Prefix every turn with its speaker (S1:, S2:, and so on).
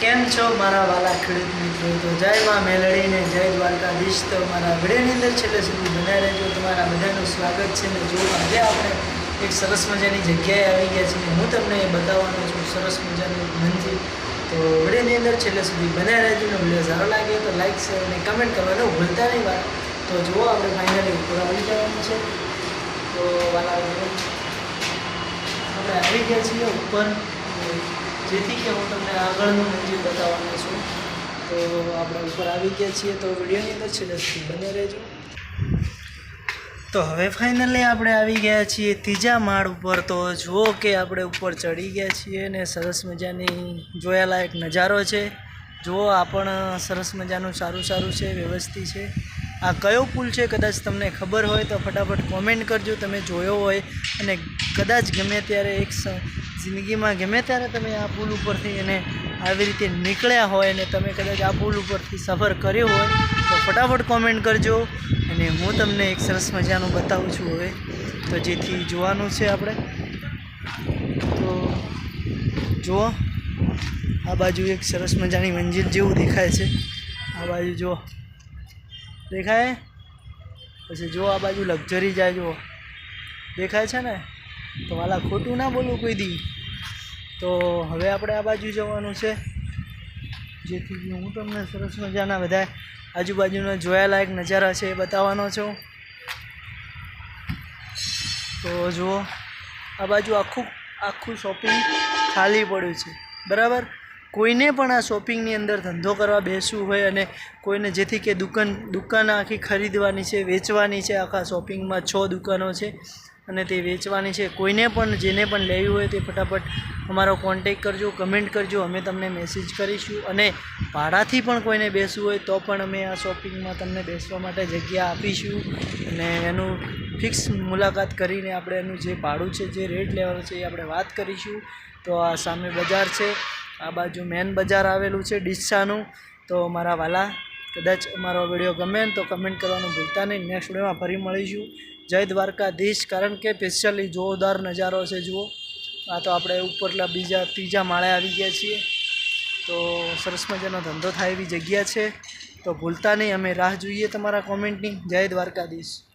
S1: કેમ છો મારા વાલા ખેડૂત મિત્રો? તો જય માં મેલડીને જય દ્વારકાધીશ. તો મારા વિડીયોની અંદર છેલ્લે સુધી બનાવી રહેજો. તમારા બધાનું સ્વાગત છે ને જો આજે આપણે એક સરસ મજાની જગ્યાએ આવી ગયા છીએ હું તમને એ બતાવવાનો છું સરસ મજાનું મંદિર. તો વિડીયોની અંદર છેલ્લે સુધી બનાવી રહેજો ને વીડિયો સારો લાગે તો લાઇક શેર અને કમેન્ટ કરવાનું ભૂલતા નહીં વાત તો જુઓ આપણે ફાઇનલી ઉપર આવી જવાનું છે. તો વાલા આપણે આવી ગયા છીએ ઉપર. જેથી કે હું તમને આગળનું મંદિર બતાવવાનો છું. તો આપણે ઉપર આવી ગયા છીએ તો વિડીયોની અંદર છેલ્લે સુધી બને રહેજો. તો હવે ફાઇનલી આપણે આવી ગયા છીએ ત્રીજા માળ ઉપર. તો જુઓ કે આપણે ઉપર ચડી ગયા છીએ ને સરસ મજાની જોયાલાયક નજારો છે. જુઓ આ પણ સરસ મજાનું સારું સારું છે, વ્યવસ્થિત છે. આ કયો પુલ છે કદાચ તમને ખબર હોય તો ફટાફટ કોમેન્ટ કરજો. તમે જોયો હોય અને કદાચ ગમે ત્યારે એક જિંદગીમાં ગમે ત્યારે તમે આ પુલ ઉપરથી એને આવી રીતે નીકળ્યા હોય અને તમે કદાચ આ પુલ ઉપરથી સફર કર્યો હોય, તો ફટાફટ કોમેન્ટ કરજો અને હું તમને એક સરસ મજાનું બતાવું છું હવે. તો જેથી જોવાનું છે આપણે. તો જુઓ, આ બાજુ એક સરસ મજાની મંજિલ જેવું દેખાય છે. આ બાજુ જુઓ. દેખાય? પછી જો આ બાજુ લક્ઝરી જાય જુઓ. દેખાય છે ને? તો વાલા ખોટું ના બોલું કોઈ દી. તો હવે આપણે આ બાજુ જવાનું છે. જેથી હું તમને સરસ મજાના બધા આજુબાજુના જોયાલાયક નજારા છે એ બતાવવાનો છું. તો જુઓ, આ બાજુ આખું આખું શોપિંગ ખાલી પડ્યું છે. બરાબર? કોઈને પણ આ શોપિંગની અંદર ધંધો કરવા બેસવું હોય અને કોઈને જેથી કે દુકાન દુકાન આખી ખરીદવાની છે, વેચવાની છે, આખા શોપિંગમાં છ દુકાનો છે અને તે વેચવાની છે. કોઈને પણ, જેને પણ લેવી હોય તે ફટાફટ અમારો કોન્ટેક કરજો કમેન્ટ કરજો, અમે તમને મેસેજ કરીશું. અને ભાડાથી પણ કોઈને બેસવું હોય તો પણ અમે આ શોપિંગમાં તમને બેસવા માટે જગ્યા આપીશું. અને એનું ફિક્સ મુલાકાત કરીને આપણે એનું જે ભાડું છે, જે રેટ લેવાનું છે એ આપણે વાત કરીશું. તો આ સામે બજાર છે. આ બાજુ મેન બજાર આવેલું છે ડીસાનું. તો મારા વાલા કદાચ અમારો વીડિયો ગમે તો કમેન્ટ કરવાનું ભૂલતા નહીં. નેક્સ્ટ વિડીયોમાં ફરી મળીશું. જય દ્વારકાધીશ. કારણ કે સ્પેશિયલી જોરદાર નજારો છે, જુઓ. આ તો આપણે ઉપરલા બીજા, ત્રીજા માળે આવી ગયા છીએ. તો સરસ મજાનો ધંધો થાય એવી જગ્યા છે. તો ભૂલતા નહીં. અમે રાહ જોઈએ તમારા કોમેન્ટની જય દ્વારકાધીશ.